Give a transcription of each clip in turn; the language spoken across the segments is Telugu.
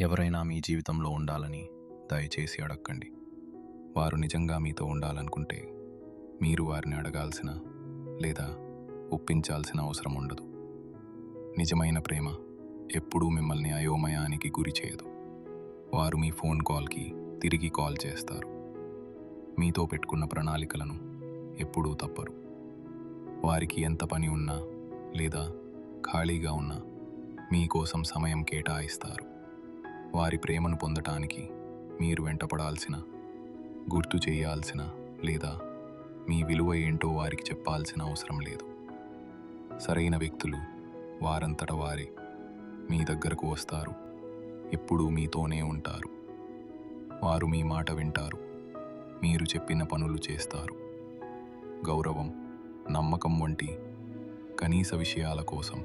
ఎవరైనా మీ జీవితంలో ఉండాలని దయచేసి అడగండి వారు నిజంగా మీతో ఉండాలనుకుంటే మీరు వారిని అడగాల్సిన లేదా ఒప్పించాల్సిన అవసరం ఉండదు. నిజమైన ప్రేమ ఎప్పుడూ మిమ్మల్ని అయోమయానికి గురి చేయదు. వారు మీ ఫోన్ కాల్కి తిరిగి కాల్ చేస్తారు. మీతో పెట్టుకున్న ప్రణాళికలను ఎప్పుడూ తప్పరు. వారికి ఎంత పని ఉన్నా లేదా ఖాళీగా ఉన్నా మీకోసం సమయం కేటాయిస్తారు. వారి ప్రేమను పొందటానికి మీరు వెంటపడాల్సిన గుర్తు చేయాల్సిన లేదా మీ విలువ ఏంటో వారికి చెప్పాల్సిన అవసరం లేదు. సరైన వ్యక్తులు వారంతట వారే మీ దగ్గరకు వస్తారు. ఎప్పుడూ మీతోనే ఉంటారు. వారు మీ మాట వింటారు. మీరు చెప్పిన పనులు చేస్తారు. గౌరవం నమ్మకం వంటి కనీస విషయాల కోసం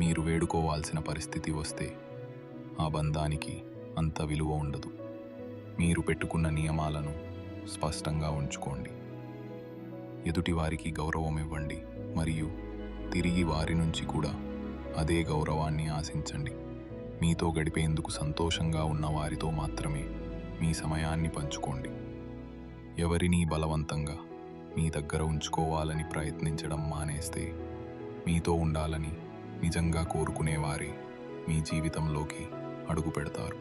మీరు వేడుకోవాల్సిన పరిస్థితి వస్తే ఆ బంధానికి అంత విలువ ఉండదు. మీరు పెట్టుకున్న నియమాలను స్పష్టంగా ఉంచుకోండి. ఎదుటి వారికి గౌరవం ఇవ్వండి మరియు తిరిగి వారి నుంచి కూడా అదే గౌరవాన్ని ఆశించండి. మీతో గడిపేందుకు సంతోషంగా ఉన్న వారితో మాత్రమే మీ సమయాన్ని పంచుకోండి. ఎవరినీ బలవంతంగా మీ దగ్గర ఉంచుకోవాలని ప్రయత్నించడం మానేస్తే మీతో ఉండాలని నిజంగా కోరుకునేవారే మీ జీవితంలోకి అడుగుపెడతారు